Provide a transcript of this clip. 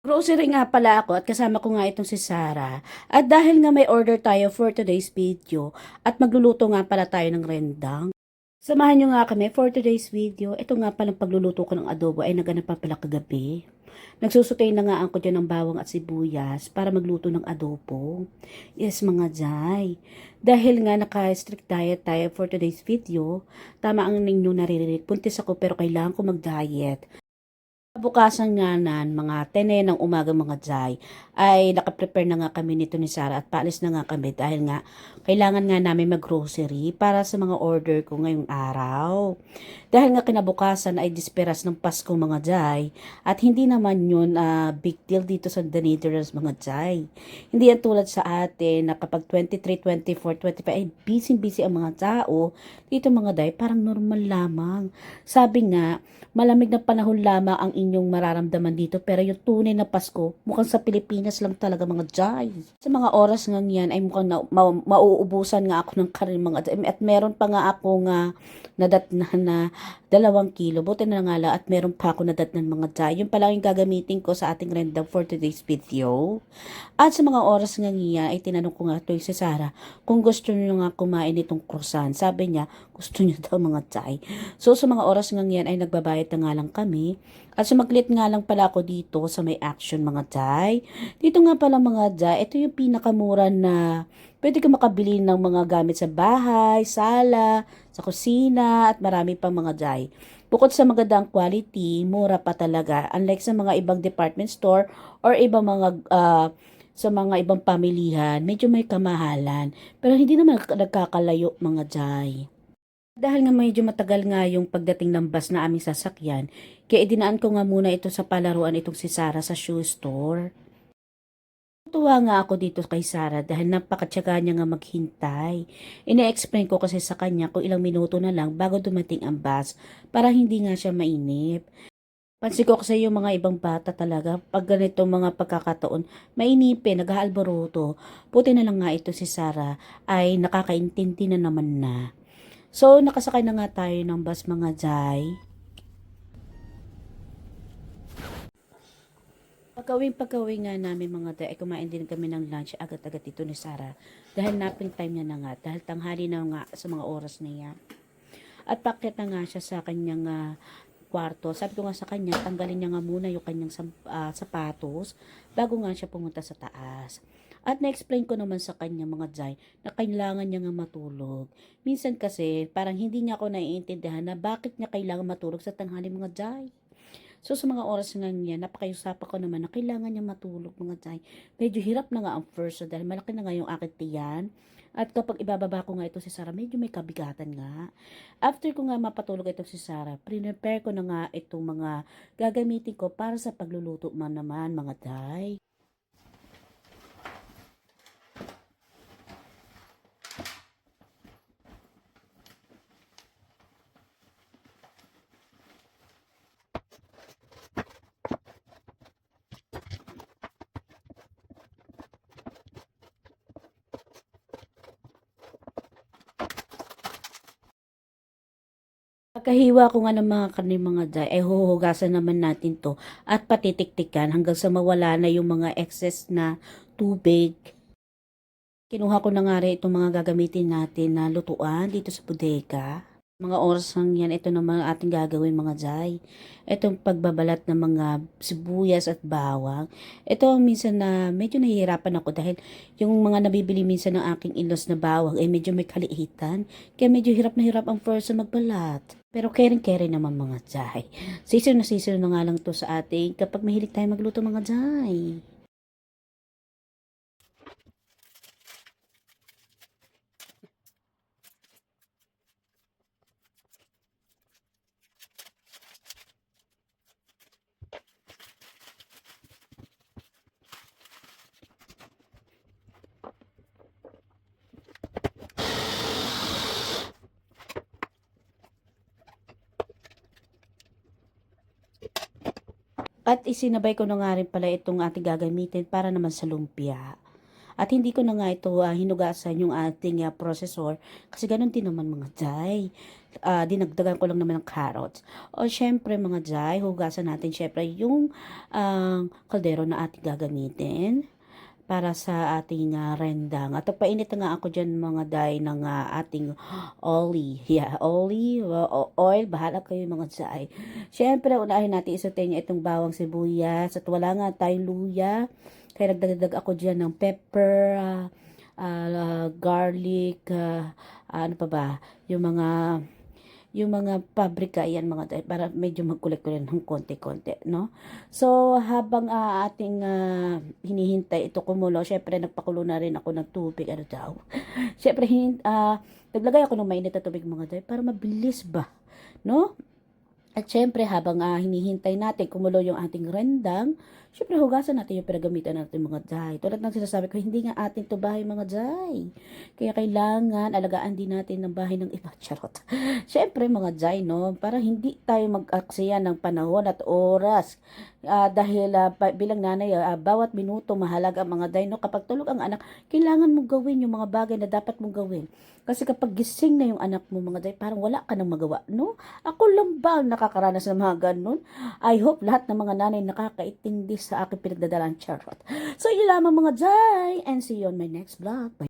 Grocery nga pala ako at kasama ko nga itong si Sarah. At dahil nga may order tayo for today's video at magluluto nga pala tayo ng rendang. Samahan nyo nga kami for today's video. Ito nga palang pagluluto ko ng adobo ay naganap pa pala kagabi. Nagsusutay na nga ako dyan ng bawang at sibuyas para magluto ng adobo. Yes mga jay. Dahil nga naka-strict diet tayo for today's video, tama ang ninyo naririnig. Puntis ako pero kailangan ko mag-diet. Bukasan nga nan, mga 10 ng umaga mga jay, ay nakaprepare na nga kami nito ni Sarah at paalis na nga kami dahil nga kailangan nga namin mag-grocery para sa mga order ko ngayong araw. Dahil nga kinabukasan ay disperas ng Pasko mga jay at hindi naman yun ah, big deal dito sa The Netherlands mga jay. Hindi yan tulad sa atin na kapag 23, 24, 25 ay busy-busy ang mga tao. Dito mga jay parang normal lamang. Sabi nga, malamig na panahon lamang ang inyong mararamdaman dito pero yung tunay na Pasko mukhang sa Pilipinas lang talaga mga jay. Sa mga oras nga yan ay mukhang na, ma- mauubusan nga ako ng karin mga jay. At meron pa nga ako nga nadatnan na dalawang kilo. Buti na nga lang at meron pa ako nadatnan mga jay. Yung pala yung gagamitin ko sa ating rendang for today's video. At sa mga oras nga niya ay tinanong ko nga to si Sarah kung gusto niyo nga kumain itong croissant. Sabi niya gusto niya daw mga jay. So sa mga oras nga yan ay nagbabayad na nga lang kami. At sumaglit nga lang pala ako dito sa may action mga jay. Dito nga pala mga jay, ito yung pinakamura na pwede ka makabili ng mga gamit sa bahay, sala, sa kusina, at marami pang mga jay. Bukod sa magandang quality, mura pa talaga. Unlike sa mga ibang department store or ibang mga ah, sa mga ibang pamilihan, medyo may kamahalan. Pero hindi naman nagkakalayo mga jay. Dahil nga medyo matagal nga yung pagdating ng bus na aming sasakyan, kaya idinaan ko nga muna ito sa palaruan itong si Sarah sa shoe store. Tuwa nga ako dito kay Sarah dahil napakatyaga niya nga maghintay. Ine-explain ko kasi sa kanya kung ilang minuto na lang bago dumating ang bus para hindi nga siya mainip. Pansin ko kasi yung mga ibang bata talaga, pag ganito mga pagkakataon, mainipin, nag-aalboroto. Puti na lang nga ito si Sarah ay nakakaintindi na naman na. So, nakasakay na nga tayo ng bus mga jay. Pagkawing pagkawing nga namin mga jay, ay kumain din kami ng lunch agad-agad dito ni Sarah. Dahil napping time niya na nga, dahil tanghali na nga sa mga oras na yan. At pakyat na nga siya sa kanyang ah, kwarto. Sabi ko nga sa kanya, tanggalin niya nga muna yung kanyang ah, sapatos bago nga siya pumunta sa taas. At na-explain ko naman sa kanya mga jay na kailangan niya nga matulog. Minsan kasi parang hindi niya ako naiintindihan na bakit niya kailangan matulog sa tanghali mga jay. So sa mga oras nga niya, napakayusapa ko naman na kailangan niya matulog mga jay. Medyo hirap na nga ang first dahil malaki na nga yung aking tiyan. At kapag ibababa ko nga ito si Sarah, medyo may kabigatan nga. After ko nga mapatulog ito si Sarah, prepare ko na nga itong mga gagamitin ko para sa pagluluto man naman mga day. Pagkahiwa ko nga ng mga karne mga day, ay huhugasan naman natin to at patitiktikan hanggang sa mawala na yung mga excess na tubig. Kinuha ko na nga rin itong mga gagamitin natin na lutuan dito sa bodega. Mga oras lang yan, ito naman ating gagawin mga jay. Itong pagbabalat ng mga sibuyas at bawang. Ito minsan na medyo nahihirapan ako dahil yung mga nabibili minsan ng aking ilos na bawang ay medyo may kaliitan. Kaya medyo hirap na hirap ang person magbalat. Pero caring-caring naman mga jay. Season na season na nga lang to sa ating kapag mahilig tayo magluto mga jay. At isinabay ko na nga rin pala itong ating gagamitin para naman sa lumpia. At hindi ko na nga ito ah, hinugasan yung ating ah, processor kasi ganun din naman mga jay. Ah, dinagdagan ko lang naman ng carrots. O syempre mga jay, hugasan natin syempre yung ang kaldero na ating gagamitin para sa ating ah, rendang. At painit nga ako dyan mga day ng ah, ating oli. Yeah, oli, o- oil, bahala kayo mga jay. Syempre, unahin natin isutin niya itong bawang sibuyas at wala nga tayong luya. Kaya nagdagdag ako dyan ng pepper, ah, ah, garlic, ah, ano pa ba, yung mga yung mga pabrika yan mga para medyo magkulit-kulit ng konti-konti no? So habang ah, ating ah, hinihintay ito kumulo syempre nagpakulo na rin ako ng tubig ano daw? Syempre hin ah, naglagay ako ng mainit na tubig mga tay para mabilis ba no at syempre, habang ah, hinihintay natin kumulo yung ating rendang, syempre hugasan natin yung pinagamitan natin mga jay. Tulad ng sinasabi ko, hindi nga atin to bahay mga jay. Kaya kailangan alagaan din natin ng bahay ng iba. Charot. syempre mga jay, no? Para hindi tayo mag-aksaya ng panahon at oras. Ah, dahil ah, pa- bilang nanay, ah, bawat minuto mahalaga mga jay, no? Kapag tulog ang anak, kailangan mong gawin yung mga bagay na dapat mong gawin. Kasi kapag gising na yung anak mo mga jay, parang wala ka nang magawa, no? Ako lang ba ang nakakaranas ng mga ganun? I hope lahat ng mga nanay nakakaintindi sa aking pinagdadalang charot. So, yun lamang mga jay, and see you on my next vlog. Bye.